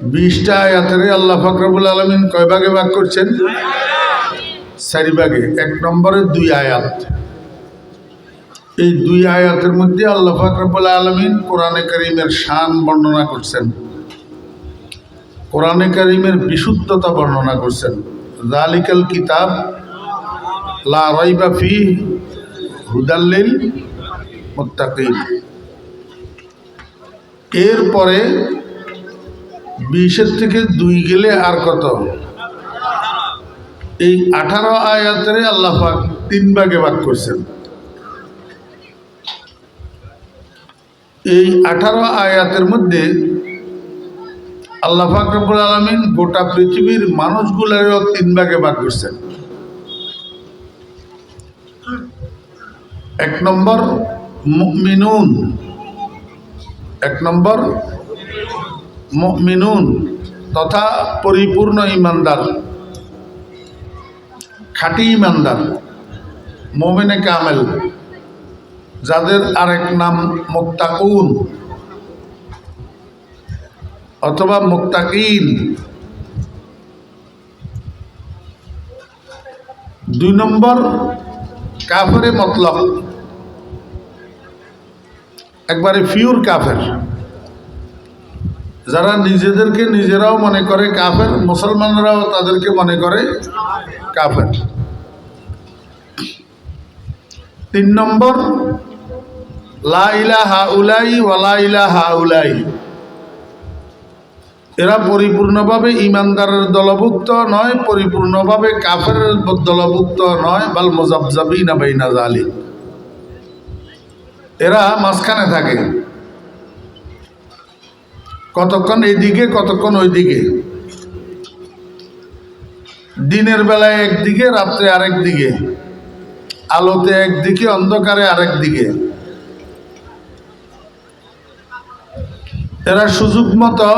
বিশটা আয়াতের আল্লাহ ফাকরাবুল আলমিন কয় ভাগে ভাগ করছেন? চারি ভাগে। এক নম্বরে দুই আয়াত। এই দুই আয়াতের মধ্যে আল্লাহ ফাকরাবুল আলমিন কোরআনে করিমের শান বর্ণনা করছেন। কোরআনে করিমের বিশুদ্ধতা বর্ণনা করছেন। জালিকাল কিতাব লা রাইবা ফি হুদাল্লিল মুত্তাকিন। এরপরে বিশের থেকে দুই গেলে আর কত? এই আঠারো আয়াতের আল্লাহ পাক তিন ভাগে ভাগ করছেন। এই আঠারো আয়াতের মধ্যে আল্লাহ ফাকরুল আলমিন গোটা পৃথিবীর মানুষগুলোরও তিন ভাগে ভাগ করছেন। এক নম্বর মিনুন এক নম্বর মিনুন তথা পরিপূর্ণ ইমানদার, খাঁটি ইমানদার, মোমেনে কামেল, যাদের আরেক নাম মুক্তাকুন অথবা মুক্তাকিন দুই নম্বর, কাফেরে মতলব। একবারে ফিউর কাফের। যারা নিজেদেরকে নিজেরাও মনে করে কাফের, মুসলমানরাও তাদেরকে মনে করে কাফের। তিন নম্বর এরা পরিপূর্ণভাবে ইমানদারের দলভুক্ত নয়, পরিপূর্ণভাবে কাফের দলভুক্ত নয়, বাল মোজাবজাবি না বাইনা জালি এরা মাঝখানে থাকে। কতক্ষণ এইদিকে, কতক্ষণ ওইদিকে? দিনের বেলায় একদিকে, রাত্রে আরেক দিকে আলোতে একদিকে, অন্ধকারে আরেক দিকে এরা সুযোগ মতো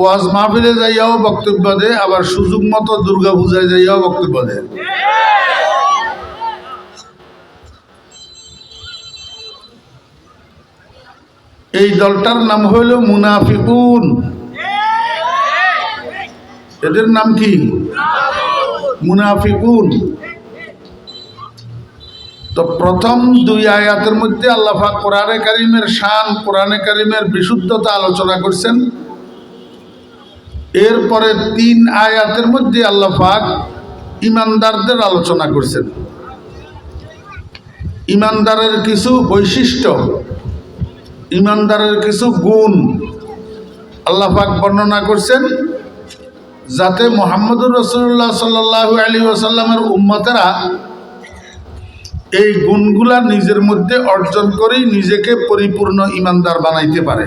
ওয়াজ মাহফিলে যাইয়াও বক্তব্য দেয়, আবার সুযোগ মতো দুর্গা পূজায় যাইয়াও বক্তব্য দেয়। এই দলটার নাম হইল মুনাফিকুন। এদের নাম কি? মুনাফিকুন। তো প্রথম দুই আয়াতের মধ্যে আল্লাহা কোরআনে কারিমের শান, কোরআনে কারিমের বিশুদ্ধতা আলোচনা করছেন। এরপরে তিন আয়াতের মধ্যে আল্লাহ পাক ইমানদারদের আলোচনা করছেন। ইমানদারের কিছু বৈশিষ্ট্য ইমানদারের কিছু গুণ আল্লাহ পাক বর্ণনা করছেন যাতে মোহাম্মদুর রসুল্লাহ সাল্লাহ আলী ওসাল্লামের উম্মতেরা এই গুণগুলা নিজের মধ্যে অর্জন করেই নিজেকে পরিপূর্ণ ইমানদার বানাইতে পারে।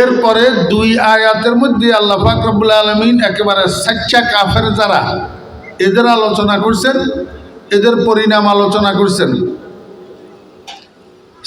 এরপরে দুই আয়াতের মধ্যে আল্লাহ ফাকরবুল আলমিন একেবারে স্বেচ্ছা কাফের যারা, এদের আলোচনা করছেন, এদের পরিণাম আলোচনা করছেন।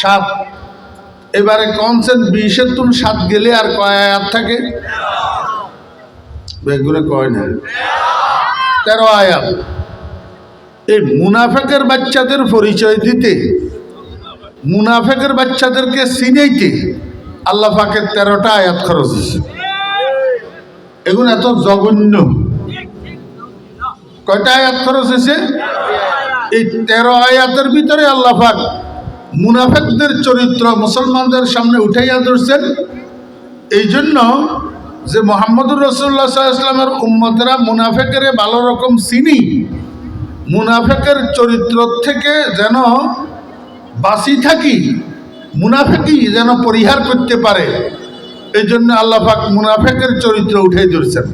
সাত। এবারে কনসেন বিশের তুন সাত গেলে আর কয় আয়াত থাকে? বেগুনে কয় না। তেরো আয়াত। এই মুনাফেকের বাচ্চাদের পরিচয় দিতে, মুনাফেকের বাচ্চাদেরকে চিনাইতে আল্লাহ পাকের তেরোটা আয়াত খরচ হয়েছে। এগুলো এত জঘন্য। কয়টা আয়াত খরচ হয়েছে? এই তেরো আয়াতের ভিতরে আল্লাহ পাক মুনাফেকদের চরিত্র মুসলমানদের সামনে উঠাইয়া ধরছেন। এই জন্য যে মোহাম্মদুর রসুল্লাহ ইসলামের উম্মতেরা মুনাফেকের ভালো রকম চিনি, মুনাফেকের চরিত্র থেকে যেন বাঁচি থাকি, মুনাফেকই যেন পরিহার করতে পারে, এই জন্য আল্লাহ পাক মুনাফেকের চরিত্র উঠে ধরছেন।